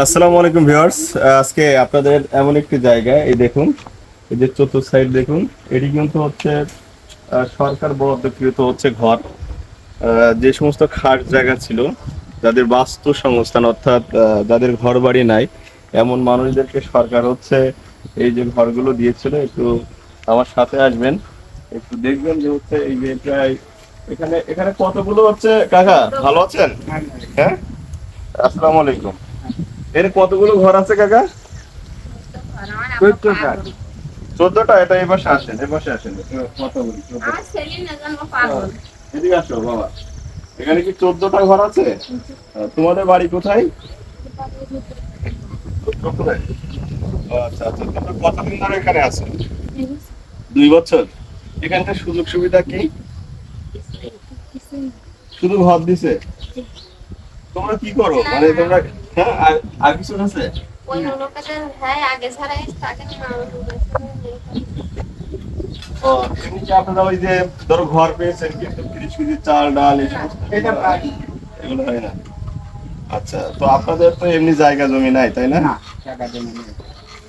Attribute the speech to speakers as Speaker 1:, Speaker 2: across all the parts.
Speaker 1: আসসালামু আলাইকুম ভিউয়ার্স। আজকে আপনাদের এমন একটি জায়গা এই দেখুন, এই যে চতুর্থ সাইড দেখুন, এটি কিন্তু হচ্ছে সরকার বরাদ্দকৃত হচ্ছে ঘর। যে সমস্ত খাট জায়গা ছিল, যাদের বাস্তু সংস্থান অর্থাৎ যাদের ঘর বাড়ি নাই, এমন মানুষদেরকে সরকার হচ্ছে এই যে ঘরগুলো দিয়েছিল। একটু আমার সাথে আসবেন, একটু দেখবেন যে হচ্ছে এই যে প্রায়, এখানে এখানে কতগুলো হচ্ছে, কাকা, ভালো আছেন? হ্যাঁ? আসসালামু আলাইকুম। এর কতগুলো ঘর আছে কাকা? চোদ্দটা? এটা পাশে আসেন পাশে আসেন। কতগুলো এদিকে আসো বাবা। এখানে কি চোদ্দটা ঘর আছে? তোমাদের বাড়ি কোথায়? কোথায়? আচ্ছা আচ্ছা তোমরা কতদিন ধরে এখানে আছো দুই বছর। এখানকার সুযোগ সুবিধা কি? শুধু ঘর দিছে? তোমরা কি করো? মানে তোমরা হ্যাঁ আর- আর কিছু আছে? ও, এমনি কি আপনারা ওই যে ধরো ঘর পেয়েছেন কিন্তু তিরিশ কেজি চাল ডাল এই সমস্ত? এগুলো হয় না? আচ্ছা তো আপনাদের তো এমনি জায়গা জমি নাই তাই না?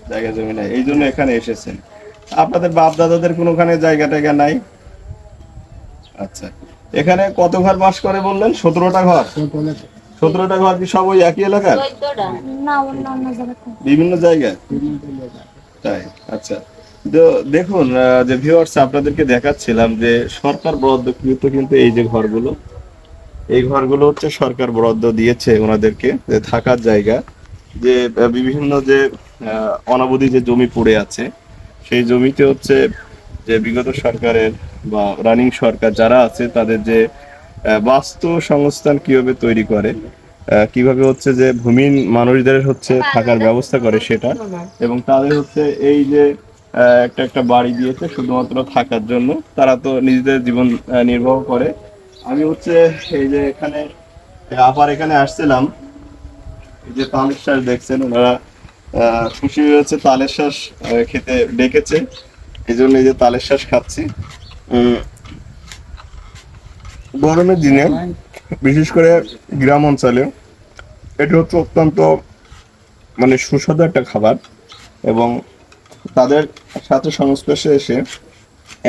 Speaker 1: জায়গা জমি নাই। এই জন্য এখানে এসেছেন। আপনাদের বাপ দাদাদের কোনোখানে জায়গা টায়গা নাই? আচ্ছা এখানে কত ঘর বাস করে বললেন? সতেরোটা ঘর? সতেরোটা ঘর কি সব ওই একই এলাকার? বিভিন্ন জায়গায়? তাই আচ্ছা। তো দেখুন যে ভিউয়ার্স আপনাদেরকে দেখাচ্ছিলাম যে সরকার বরাদ্দকৃত কিন্তু এই যে ঘরগুলো এই ঘরগুলো হচ্ছে সরকার বরাদ্দ দিয়েছে ওনাদেরকে যে থাকার জায়গা যে বিভিন্ন যে আহ, অনাবধি যে জমি পড়ে আছে সেই জমিতে হচ্ছে যে বিগত সরকারের বা রানিং সরকার যারা আছে তাদের যে বাস্তু সংস্থান কীভাবে তৈরি করে? কীভাবে হচ্ছে যে ভূমিহীন মানুষদের হচ্ছে থাকার ব্যবস্থা করে সেটা? এবং তাদের হচ্ছে এই যে একটা একটা বাড়ি দিয়েছে শুধুমাত্র থাকার জন্য, তারা তো নিজেদের জীবন নির্বাহ করে। আমি হচ্ছে এই যে এখানে আবার এখানে আসছিলাম। এই যে তালের শ্বাস দেখছেন, ওনারা খুশি হয়েছে তালের শ্বাস খেতে ডেকেছে। এই জন্য এই যে তালের শ্বাস খাচ্ছি। গরমের দিনে, বিশেষ করে গ্রাম অঞ্চলে, এটি হচ্ছে অত্যন্ত মানে সুস্বাদু একটা খাবার এবং তাদের সাথে সংস্পর্শে এসে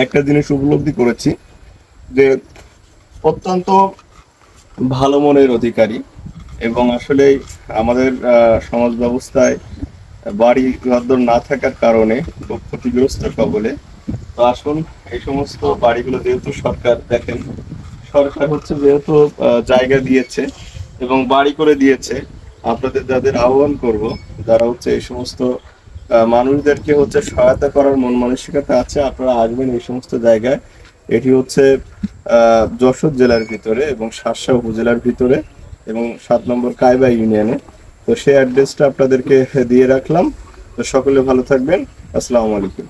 Speaker 1: একটা জিনিস উপলব্ধি করেছি যে অত্যন্ত ভালো মনের অধিকারী এবং আসলে আমাদের সমাজ ব্যবস্থায় বাড়ি ঘরদোর না থাকার কারণে খুব ক্ষতিগ্রস্ত কবলে তো আসুন, এই সমস্ত বাড়িগুলো যেহেতু সরকার দেখেন সরকার হচ্ছে যেহেতু জায়গা দিয়েছে এবং বাড়ি করে দিয়েছে, আপনাদের যাদের আহ্বান করব, যারা হচ্ছে এই সমস্ত মানুষদেরকে হচ্ছে সহায়তা করার মন মানসিকতা আছে, আপনারা আসবেন এই সমস্ত জায়গায়। এটি হচ্ছে যশোর জেলার ভিতরে এবং শার্শা উপজেলার ভিতরে এবং সাত নম্বর কায়বা ইউনিয়নে। তো সেই অ্যাড্রেসটা আপনাদেরকে দিয়ে রাখলাম। তো সকলে ভালো থাকবেন। আসসালামু আলাইকুম।